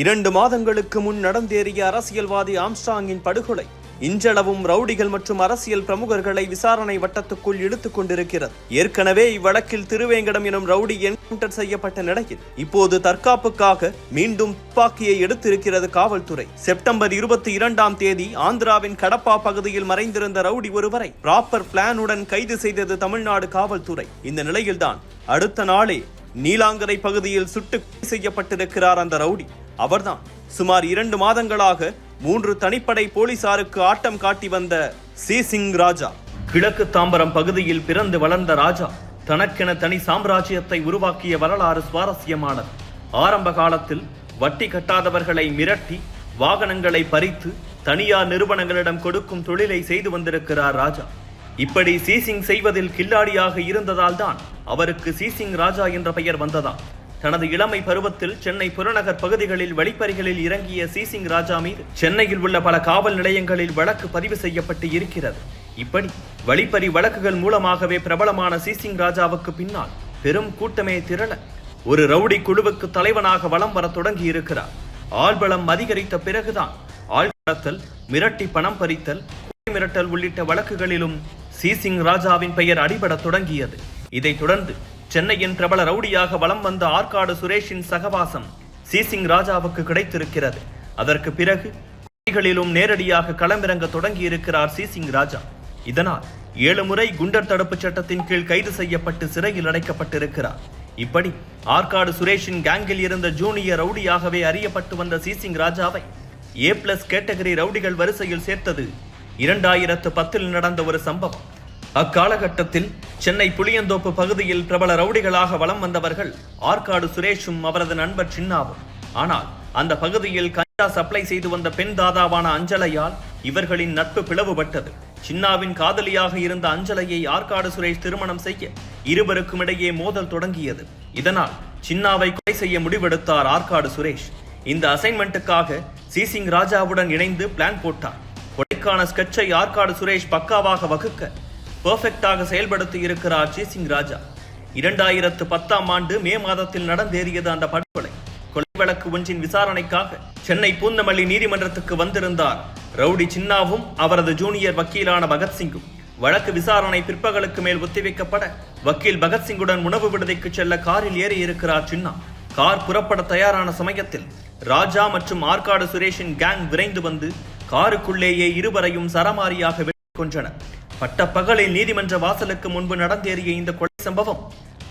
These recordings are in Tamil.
இரண்டு மாதங்களுக்கு முன் நடந்தேறிய அரசியல்வாதி ஆம்ஸ்டாங்கின் படுகொலை இன்றளவும் ரவுடிகள் மற்றும் அரசியல் பிரமுகர்களை விசாரணை வட்டத்துக்குள் இழுத்துக் கொண்டிருக்கிறது. ஏற்கனவே இவ்வழக்கில் திருவேங்கடம் எனும் ரவுடி என்கவுண்டர் செய்யப்பட்ட நிலையில் இப்போது தற்காப்புக்காக மீண்டும் துப்பாக்கியை எடுத்திருக்கிறது காவல்துறை. செப்டம்பர் இருபத்தி இரண்டாம் தேதி ஆந்திராவின் கடப்பா பகுதியில் மறைந்திருந்த ரவுடி ஒருவரை ப்ராப்பர் பிளானுடன் கைது செய்தது தமிழ்நாடு காவல்துறை. இந்த நிலையில்தான் அடுத்த நாளே நீலாங்கரை பகுதியில் சுட்டு செய்யப்பட்டிருக்கிறார் அந்த ரவுடி. அவர்தான். சுமார் இரண்டு மாதங்களாக மூன்று தனிப்படை போலீசாருக்கு ஆட்டம் காட்டி வந்த சி சிங் ராஜா. கிழக்கு தாம்பரம் பகுதியில் பிறந்து வளர்ந்த ராஜா தனக்கென தனி சாம்ராஜ்யத்தை உருவாக்கிய வரலாறு சுவாரஸ்யமானது. ஆரம்ப காலத்தில் வட்டி கட்டாதவர்களை மிரட்டி வாகனங்களை பறித்து தனியார் நிறுவனங்களிடம் கொடுக்கும் தொழிலை செய்து வந்திருக்கிறார் ராஜா. இப்படி சீசிங் செய்வதில் கில்லாடியாக இருந்ததால் தான் அவருக்கு சீசிங் ராஜா என்ற பெயர் வந்ததா தனது இளமை பருவத்தில் சென்னை புறநகர் பகுதிகளில் வழிப்பறிகளில் இறங்கிய சீசிங் ராஜா மீது சென்னையில் உள்ள பல காவல் நிலையங்களில் வழக்கு பதிவு செய்யப்பட்டு இருக்கிறது. இப்படி வழிப்பறி வழக்குகள் மூலமாகவே பிரபலமான சீசிங் ராஜாவுக்கு பின்னால் பெரும் கூட்டமே திரள ஒரு ரவுடி குழுவுக்கு தலைவனாக வலம் வர தொடங்கி இருக்கிறார். ஆள்பலம் அதிகரித்த பிறகுதான் ஆள் கடத்தல் மிரட்டி பணம் பறித்தல் மிரட்டல் உள்ளிட்ட வழக்குகளிலும் சீசிங் ராஜாவின் பெயர் அடிபடத் தொடங்கியது. இதைத் தொடர்ந்து சென்னையின் பிரபல ரவுடியாக வலம் வந்த ஆற்காடு சுரேஷின் சகவாசம் சீசிங் ராஜாவுக்கு கிடைத்திருக்கிறது. அதற்கு பிறகு பணிகளிலும் நேரடியாக களமிறங்க தொடங்கியிருக்கிறார் சீசிங் ராஜா. இதனால் ஏழு முறை குண்டர் தடுப்பு சட்டத்தின் கீழ் கைது செய்யப்பட்டு சிறையில் அடைக்கப்பட்டிருக்கிறார். இப்படி ஆற்காடு சுரேஷின் கேங்கில் இருந்த ஜூனியர் ரவுடியாகவே அறியப்பட்டு வந்த சீசிங் ராஜாவை ஏ பிளஸ் கேட்டகரி ரவுடிகள் வரிசையில் சேர்த்தது இரண்டாயிரத்து பத்தில் நடந்த ஒரு சம்பவம். அக்காலகட்டத்தில் சென்னை புளியந்தோப்பு பகுதியில் பிரபல ரவுடிகளாக வலம் வந்தவர்கள் ஆற்காடு சுரேஷும் அவரது நண்பர் சின்னாவும். ஆனால் அந்த பகுதியில் கஞ்சா சப்ளை செய்து வந்த பெண் தாதாவான அஞ்சலையால் இவர்களின் நட்பு பிளவுபட்டது. சின்னாவின் காதலியாக இருந்த அஞ்சலையை ஆற்காடு சுரேஷ் திருமணம் செய்ய இருவருக்கும் இடையே மோதல் தொடங்கியது. இதனால் சின்னாவை கொலை செய்ய முடிவெடுத்தார் ஆற்காடு சுரேஷ். இந்த அசைன்மெண்ட்டுக்காக சீசிங் ராஜாவுடன் இணைந்து பிளான் போட்டார். கொலைக்கான ஸ்கெட்சை ஆற்காடு சுரேஷ் பக்காவாக வகுக்க பெர்ஃபெக்டாக செயல்படுத்தி இருக்கிறார் சீசிங் ராஜா. இரண்டாயிரத்து பத்தாம் ஆண்டு மே மாதத்தில் நடந்தேறியது அந்த படுகொலை. கொலை வழக்கு ஒன்றின் விசாரணைக்காக சென்னை பூந்தமல்லி நீதிமன்றத்துக்கு வந்திருந்தார். ரவுடி சின்னாவும் அவரது ஜூனியர் வக்கீலான பகத்சிங்கும் வழக்கு விசாரணை பிற்பகலுக்கு மேல் ஒத்திவைக்கப்பட வக்கீல் பகத்சிங்குடன் உணவு விடுதிக்கு செல்ல காரில் ஏறி இருக்கிறார் சின்னா. கார் புறப்பட தயாரான சமயத்தில் ராஜா மற்றும் ஆற்காடு சுரேஷின் கேங் விரைந்து வந்து காருக்குள்ளேயே இருவரையும் சரமாரியாக வெட்டிக் கொன்றனர். பட்ட பகலில் நீதிமன்ற வாசலுக்கு முன்பு நடந்தேறிய இந்த கொலை சம்பவம்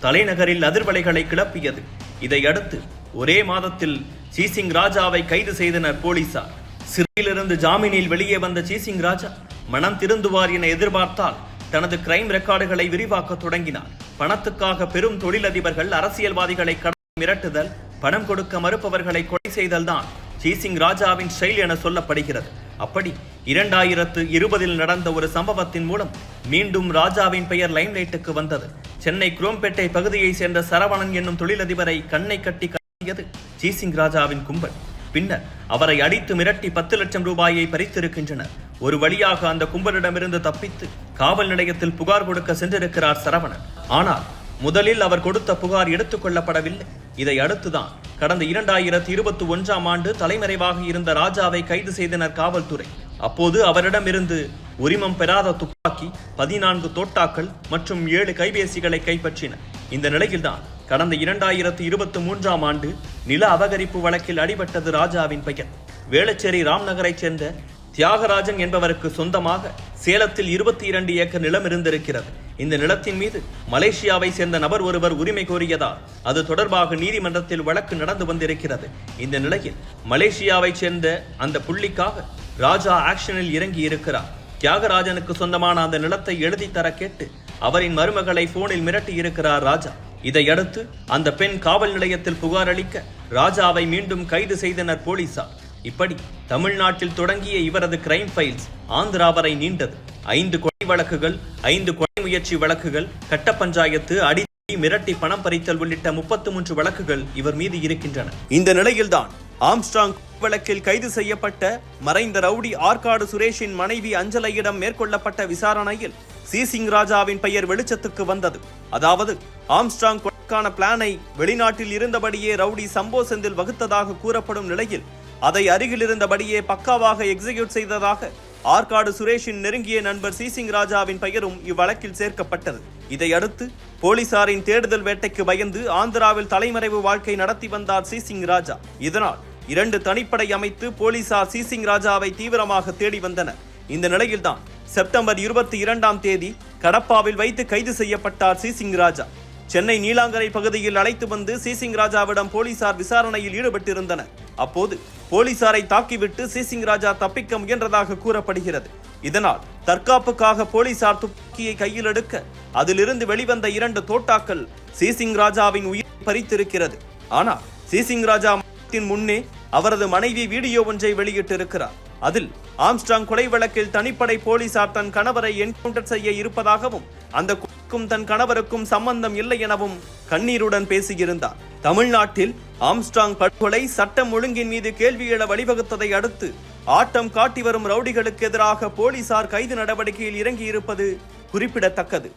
தலைநகரில் அதிர்வலைகளை கிளப்பியது. இதையடுத்து ஒரே மாதத்தில் சீசிங் ராஜாவை கைது செய்தனர் போலீசார். சிறையிலிருந்து ஜாமீனில் வெளியே வந்த சீசிங் ராஜா மனம் திருந்துவார் என எதிர்பார்த்தால் தனது கிரைம் ரெக்கார்டுகளை விரிவாக்க தொடங்கினார். பணத்துக்காக பெரும் தொழிலதிபர்கள் அரசியல்வாதிகளை கடன் மிரட்டுதல் பணம் கொடுக்க மறுப்பவர்களை கொலை செய்தல்தான் சீசிங் ராஜாவின் செயல் என சொல்லப்படுகிறது. அப்படி இரண்டாயிரத்து இருபதில் நடந்த ஒரு சம்பவத்தின் மூலம் மீண்டும் ராஜாவின் பெயர் லைம்லைட்டுக்கு வந்தது. சென்னை குரோம்பேட்டை பகுதியைச் சேர்ந்த சரவணன் என்னும் தொழிலதிபரை கண்ணை கட்டி கட்டியது ஜீசிங் ராஜாவின் கும்பல். பின்னர் அவரை அடித்து மிரட்டி பத்து லட்சம் ரூபாயை பறித்திருக்கின்றனர். ஒரு வழியாக அந்த கும்பலிடமிருந்து தப்பித்து காவல் நிலையத்தில் புகார் கொடுக்க சென்றிருக்கிறார் சரவணன். ஆனால் முதலில் அவர் கொடுத்த புகார் எடுத்துக் கொள்ளப்படவில்லை. இதை அடுத்துதான் கடந்த இரண்டாயிரத்தி இருபத்தி ஒன்றாம் ஆண்டு தலைமறைவாக இருந்த ராஜாவை கைது செய்தனர் காவல்துறை. அப்போது அவரிடமிருந்து உரிமம் பெறாத துப்பாக்கி பதினான்கு தோட்டாக்கள் மற்றும் ஏழு கைபேசிகளை கைப்பற்றின. இந்த நிலையில்தான் கடந்த இரண்டாயிரத்தி இருபத்தி மூன்றாம் ஆண்டு நில அபகரிப்பு வழக்கில் அடிபட்டது ராஜாவின் பெயர் வேளச்சேரி ராம்நகரைச் சேர்ந்த தியாகராஜன் என்பவருக்கு சொந்தமாக சேலத்தில் இருபத்தி இரண்டு ஏக்கர் நிலம் இருந்திருக்கிறது. இந்த நிலத்தின் மீது மலேசியாவை சேர்ந்த நபர் ஒருவர் உரிமை கோரியதால் அது தொடர்பாக நீதிமன்றத்தில் வழக்கு நடந்து வந்திருக்கிறது. இந்த நிலையில் மலேசியாவை சேர்ந்த அந்த புள்ளிக்காக ராஜா ஆக்ஷனில் இறங்கி இருக்கிறார். தியாகராஜனுக்கு சொந்தமான அந்த நிலத்தை எழுதி தர கேட்டு அவரின் மருமகளை போனில் மிரட்டி இருக்கிறார் ராஜா. இதையடுத்து அந்த பெண் காவல் நிலையத்தில் புகார் அளிக்க ராஜாவை மீண்டும் கைது செய்தனர் போலீசார். இப்படி தமிழ்நாட்டில் தொடங்கிய இவரது கிரைம் ஃபைல்ஸ் ஆந்திரா வரை நீண்டது. ஐந்து கொலை வழக்குகள் ஐந்து கொலை முயற்சி வழக்குகள் கட்ட பஞ்சாயத்து அடி மிரட்டி பணம் பறித்தல் உள்ளிட்ட முப்பத்து மூன்று வழக்குகள் இவர் மீது இருக்கின்றன. இந்த நிலையில்தான் ஆம்ஸ்டாங் வழக்கில் கைது செய்யப்பட்ட மறைந்த ரவுடி ஆற்காடு சுரேஷின் மனைவி அஞ்சலையிடம் மேற்கொள்ளப்பட்ட விசாரணையில் சி. சிங் ராஜாவின் பெயர் வெளிச்சத்துக்கு வந்தது. அதாவது ஆம்ஸ்டாங் கொலைக்கான பிளானை வெளிநாட்டில் இருந்தபடியே ரவுடி சம்போ செந்தில் வகுத்ததாக கூறப்படும் நிலையில் அதை அருகில் இருந்தபடியே பக்காவாக எக்ஸிக்யூட் செய்ததாக ஆற்காடு சுரேஷின் நெருங்கிய நண்பர் சிசிங் ராஜாவின் பெயரும் இவ்வழக்கில் சேர்க்கப்பட்டது. இதையடுத்து போலீசாரின் தேடுதல் வேட்டைக்கு பயந்து ஆந்திராவில் தலைமறைவு வாழ்க்கை நடத்தி வந்தார் சிசிங் ராஜா. இதனால் இரண்டு தனிப்படை அமைத்து போலீசார் சிசிங் ராஜாவை தீவிரமாக தேடி வந்தனர். இந்த நிலையில்தான் செப்டம்பர் இருபத்தி இரண்டாம் தேதி கடப்பாவில் வைத்து கைது செய்யப்பட்டார் சிசிங் ராஜா. சென்னை நீலாங்கரை பகுதியில் அழைத்து வந்து சிசிங் ராஜாவிடம் போலீசார் விசாரணையில் ஈடுபட்டிருந்தனர். அப்போது போலீசாரை தாக்கிவிட்டு சிசிங் ராஜா தப்பிக்க முயன்றதாக கூறப்படுகிறது. இதனால் தற்காப்புக்காக போலீசார் துப்பாக்கியை கையில் எடுக்க அதிலிருந்து வெளிவந்த இரண்டு தோட்டாக்கள் சிசிங் ராஜாவின் உயிரை பறித்திருக்கிறது. ஆனால் சிசிங் ராஜா முன்னே அவரது மனைவி வீடியோ ஒன்றை வெளியிட்டிருக்கிறார். அதில் ஆம்ஸ்டாங் கொலை வழக்கில் தனிப்படை போலீசார் தன் கணவரை என்கவுண்டர் செய்ய இருப்பதாகவும் அந்த கொலைக்கும் தன் கணவருக்கும் சம்பந்தம் இல்லை எனவும் கண்ணீருடன் பேசியிருந்தார். தமிழ்நாட்டில் ஆம்ஸ்டாங் படுகொலை சட்டம் ஒழுங்கின் மீது கேள்வி எழ வழிவகுத்ததை அடுத்து ஆட்டம் காட்டி வரும் ரவுடிகளுக்கு எதிராக போலீசார் கைது நடவடிக்கையில் இறங்கியிருப்பது குறிப்பிடத்தக்கது.